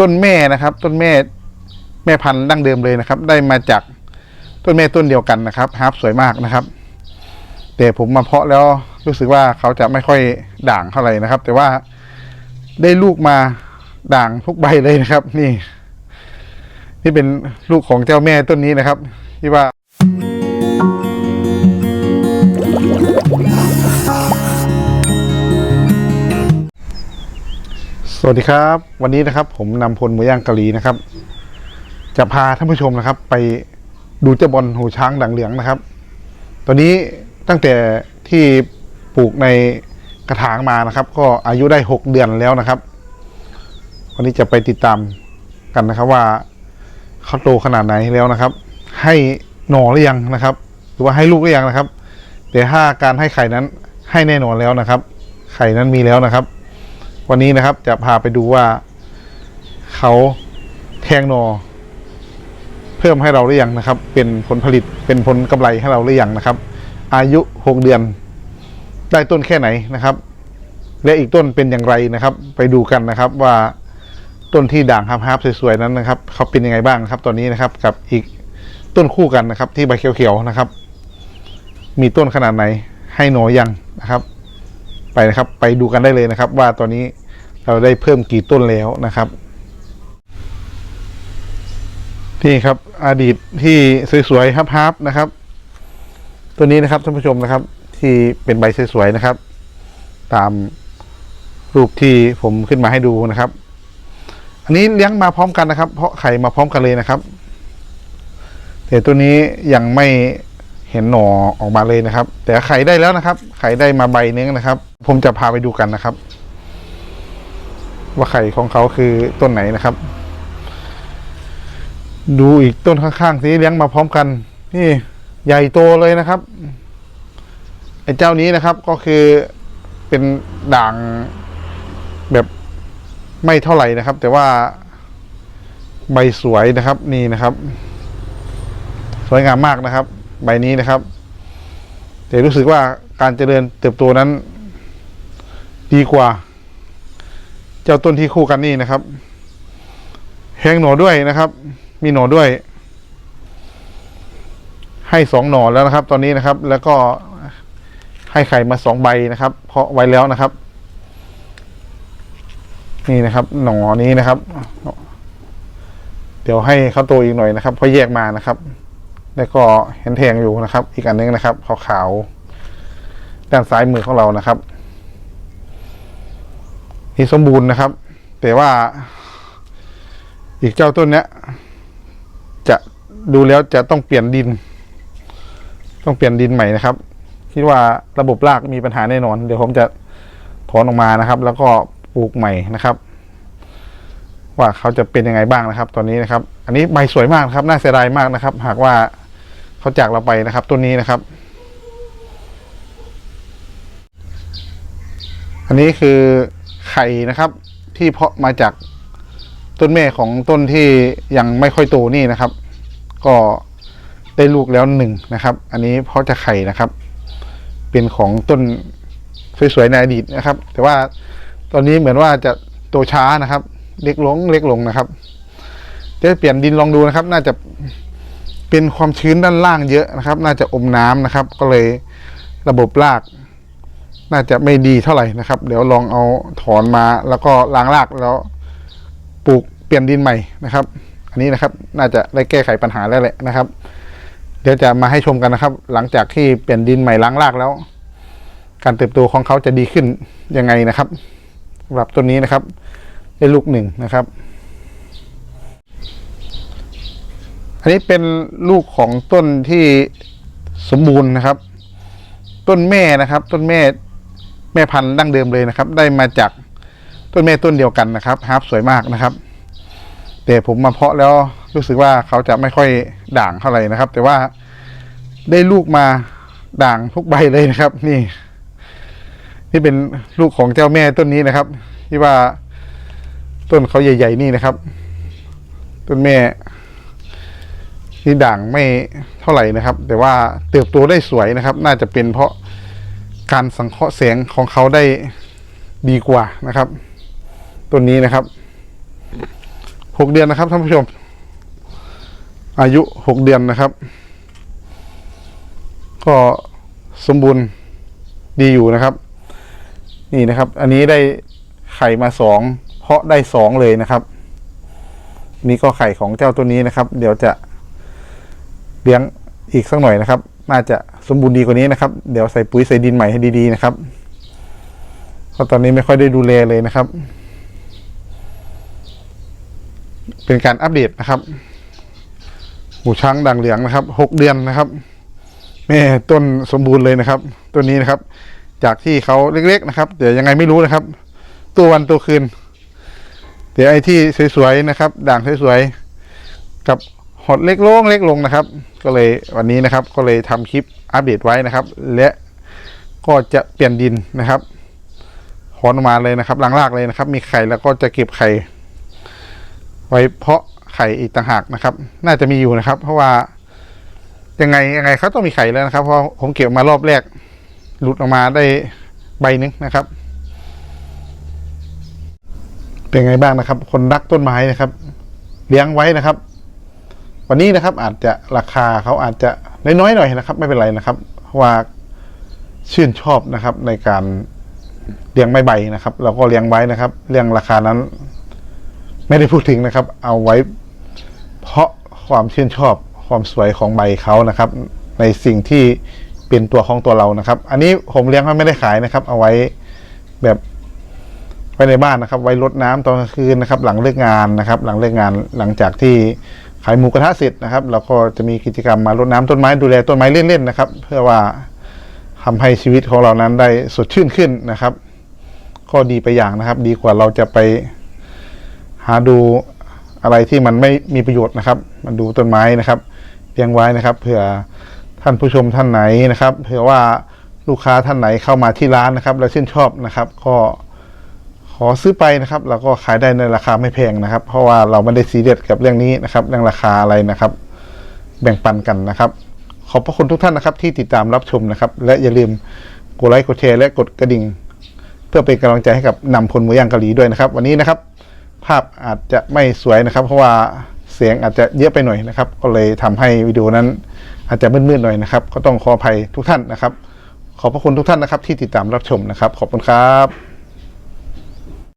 ต้นแม่นะครับ ต้นแม่แม่พันธุ์ดั้งเดิมเลยนะครับ ได้มาจากต้นแม่ต้นเดียวกันนะครับฮาร์ปสวยมากนะครับ แต่ผมมาเพาะแล้วรู้สึกว่าเขาจะไม่ค่อยด่างเท่าไหร่นะครับ แต่ว่าได้ลูกมาด่างทุกใบเลยนะครับ นี่ นี่เป็นลูกของเจ้าแม่ต้นนี้นะครับ ที่ว่า สวัสดีครับ วันนี้นะครับ ผมนำพลหมูย่างกะหรี่นะครับ จะพาท่านผู้ชมนะครับ ไปดูเจ้าบอลหูช้างด่างเหลืองนะครับตอนนี้ตั้งแต่ที่ปลูกในกระถางมานะครับ ก็อายุได้หกเดือนแล้วนะครับ วันนี้จะไปติดตามกันนะครับว่าเขาโตขนาดไหนแล้วนะครับ ให้หน่อหรือยังนะครับ หรือว่าให้ลูกหรือยังนะครับแต่ถ้าการให้ไข่นั้นให้แน่นอนแล้วนะครับ ไข่นั้นมีแล้วนะครับ วันนี้นะครับจะพาไปดูว่า เขาแทงนอ เพิ่มให้เราหรือยังนะครับ เป็นผลผลิตเป็นผลกำไรให้เราหรือยังนะครับ อายุหกเดือน ได้ต้นแค่ไหนนะครับ และอีกต้นเป็นอย่างไรนะครับ ไปดูกันนะครับว่าต้นที่ด่างฮับฮับสวยๆนั้นนะครับ เขาเป็นยังไงบ้างนะครับ ตอนนี้นะครับกับอีกต้นคู่กันนะครับ ที่ใบเขียวๆนะครับ มีต้นขนาดไหนให้หนอยังนะครับ ไปนะครับ ไปดูกันได้เลยนะครับ ว่าตอนนี้เราได้เพิ่มกี่ต้นแล้วนะครับนี่ครับอดีตที่สวยๆฮับๆนะครับ ตัวนี้นะครับท่านผู้ชมนะครับ ที่เป็นใบสวยๆนะครับ ตามรูปที่ผมขึ้นมาให้ดูนะครับ อันนี้เลี้ยงมาพร้อมกันนะครับ เพราะไข่มาพร้อมกันเลยนะครับแต่ตัวนี้ยังไม่เห็นหน่อออกมาเลยนะครับ แต่ไข่ได้แล้วนะครับไข่ได้มาใบนึงนะครับ ผมจะพาไปดูกันนะครับ ว่าไข่ของเขาคือต้นไหนนะครับ ดูอีกต้นข้างๆที่เลี้ยงมาพร้อมกัน นี่ใหญ่โตเลยนะครับไอ้เจ้านี้นะครับก็คือเป็นด่างแบบไม่เท่าไหร่นะครับ แต่ว่าใบสวยนะครับนี่นะครับ สวยงามมากนะครับ ใบนี้นะครับ แต่รู้สึกว่า การเจริญเติบโตนั้น ดีกว่า เจ้าต้นที่คู่กันนี่นะครับ แห้งหน่อด้วยนะครับ มีหน่อด้วย ให้สองหน่อแล้วนะครับ ตอนนี้นะครับ แล้วก็ให้ไข่มาสองใบนะครับ เพาะไว้แล้วนะครับ นี่นะครับ หน่อนี้นะครับ เดี๋ยวให้เขาโตอีกหน่อยนะครับเพราะแยกมานะครับ แล้วก็เห็นแทงอยู่นะครับ อีกอันนึงนะครับขาวๆ ด้านซ้ายมือของเรานะครับนี่สมบูรณ์นะครับ แต่ว่า อีกเจ้าต้นเนี้ย จะดูแล้วจะต้องเปลี่ยนดิน ต้องเปลี่ยนดินใหม่นะครับคิดว่าระบบรากมีปัญหาแน่นอน เดี๋ยวผมจะถอนออกมานะครับ แล้วก็ปลูกใหม่นะครับ ว่าเขาจะเป็นยังไงบ้างนะครับ ตอนนี้นะครับ อันนี้ใบสวยมากครับ น่าเสียดายมากนะครับ หากว่าเขาจากเราไปนะครับต้นนี้นะครับ อันนี้คือไข่นะครับที่เพาะมาจากต้นแม่ของต้นที่ยังไม่ค่อยโตนี่นะครับ ก็ได้ลูกแล้วหนึ่งนะครับ อันนี้เพาะจะไข่นะครับ เป็นของต้นสวยๆในอดีตนะครับ แต่ว่าตอนนี้เหมือนว่าจะโตช้านะครับ เล็กลงเล็กลงนะครับจะเปลี่ยนดินลองดูนะครับ น่าจะเป็นความชื้นด้านล่างเยอะนะครับ น่าจะอมน้ำนะครับ ก็เลยระบบราก น่าจะไม่ดีเท่าไหร่นะครับ เดี๋ยวลองเอาถอนมาแล้วก็ล้างรากแล้วปลูกเปลี่ยนดินใหม่นะครับ อันนี้นะครับน่าจะได้แก้ไขปัญหาแล้วแหละนะครับ เดี๋ยวจะมาให้ชมกันนะครับ หลังจากที่เปลี่ยนดินใหม่ล้างรากแล้ว การเติบโตของเขาจะดีขึ้นยังไงนะครับสำหรับต้นนี้นะครับ ได้ลูกหนึ่งนะครับ อันนี้เป็นลูกของต้นที่สมบูรณ์นะครับ ต้นแม่นะครับ ต้นแม่ แม่พันธุ์ดั้งเดิมเลยนะครับ ได้มาจากต้นแม่ต้นเดียวกันนะครับฮาร์ปสวยมากนะครับ แต่ผมมาเพาะแล้วรู้สึกว่าเขาจะไม่ค่อยด่างเท่าไหร่นะครับ แต่ว่าได้ลูกมาด่างทุกใบเลยนะครับ นี่ นี่เป็นลูกของเจ้าแม่ต้นนี้นะครับ ที่ว่าต้นเขาใหญ่ ๆ นี่นะครับ ต้นแม่ที่ด่างไม่เท่าไหร่นะครับ แต่ว่าเติบโตได้สวยนะครับ น่าจะเป็นเพราะ การสังเคราะห์แสงของเขาได้ดีกว่านะครับต้นนี้นะครับหกเดือนนะครับท่านผู้ชม อายุหกเดือนนะครับ ก็สมบูรณ์ดีอยู่นะครับ นี่นะครับ อันนี้ได้ไข่มาสองเพาะได้สองเลยนะครับ นี่ก็ไข่ของเจ้าตัวนี้นะครับ เดี๋ยวจะเลี้ยงอีกสักหน่อยนะครับ น่าจะ สมบูรณ์ดีกว่านี้นะครับ เดี๋ยวใส่ปุ๋ยใส่ดินใหม่ให้ดีๆนะครับเพราะตอนนี้ไม่ค่อยได้ดูแลเลยนะครับ เป็นการอัปเดตนะครับ หูช้างด่างเหลืองนะครับหกเดือนนะครับแม่ต้นสมบูรณ์เลยนะครับต้นนี้นะครับ จากที่เขาเล็กๆนะครับเดี๋ยวยังไงไม่รู้นะครับ ตัววันตัวคืน เดี๋ยวไอ้ที่สวยๆนะครับ ด่างสวยๆกับ หดเล็กลงเล็กลงนะครับ ก็เลยวันนี้นะครับก็เลยทำคลิปอัปเดตไว้นะครับ และก็จะเปลี่ยนดินนะครับหอนออกมาเลยนะครับลังลากเลยนะครับ มีไข่แล้วก็จะเก็บไข่ไว้เพาะไข่อีกต่างหากนะครับ น่าจะมีอยู่นะครับ เพราะว่ายังไงยังไงเขาต้องมีไข่แล้วนะครับ เพราะผมเก็บมารอบแรก หลุดออกมาได้ใบหนึงนะครับ เป็นไงบ้างนะครับ คนรักต้นไม้นะครับ เลี้ยงไว้นะครับ วันนี้นะครับอาจจะราคาเขาอาจจะน้อยๆหน่อยนะครับ ไม่เป็นไรนะครับว่าชื่นชอบนะครับในการเลี้ยงไม้ใบนะครับ เราก็เลี้ยงไว้นะครับ เรื่องราคานั้น ไม่ได้พูดถึงนะครับ เอาไว้ เพราะความชื่นชอบความสวยของใบเขานะครับ ในสิ่งที่เป็นตัวของตัวเรานะครับ อันนี้ผมเลี้ยงไว้ไม่ได้ขายนะครับ เอาไว้แบบไว้ในบ้านนะครับ ไว้รดน้ำตอนกลางคืนนะครับ หลังเลิกงานนะครับ หลังเลิกงานหลังจากที่ ขายหมูกระทะเสร็จนะครับ เราก็จะมีกิจกรรมมารดน้ำต้นไม้ดูแลต้นไม้เล่นๆนะครับ เพื่อว่าทำให้ชีวิตของเรานั้นได้สดชื่นขึ้นนะครับ ก็ดีไปอย่างนะครับ ดีกว่าเราจะไปหาดูอะไรที่มันไม่มีประโยชน์นะครับ มันดูต้นไม้นะครับเลี้ยงไว้นะครับ เผื่อท่านผู้ชมท่านไหนนะครับ เผื่อว่าลูกค้าท่านไหนเข้ามาที่ร้านนะครับ แล้วชื่นชอบนะครับ ก็ ขอซื้อไปนะครับแล้วก็ขายได้ในราคาไม่แพงนะครับ เพราะว่าเราไม่ได้ซีเรียสกับเรื่องนี้นะครับ เรื่องราคาอะไรนะครับ แบ่งปันกันนะครับ ขอบพระคุณทุกท่านนะครับ ที่ติดตามรับชมนะครับ และอย่าลืมกดไลค์กดแชร์และกดกระดิ่ง เพื่อเป็นกำลังใจให้กับนำพลหมูย่างเกาหลีด้วยนะครับ วันนี้นะครับ ภาพอาจจะไม่สวยนะครับ เพราะว่าเสียงอาจจะเยอะไปหน่อยนะครับ ก็เลยทำให้วิดีโอนั้นอาจจะมืดๆหน่อยนะครับ ก็ต้องขออภัยทุกท่านนะครับ ขอบพระคุณทุกท่านนะครับ ที่ติดตามรับชมนะครับ ขอบคุณครับ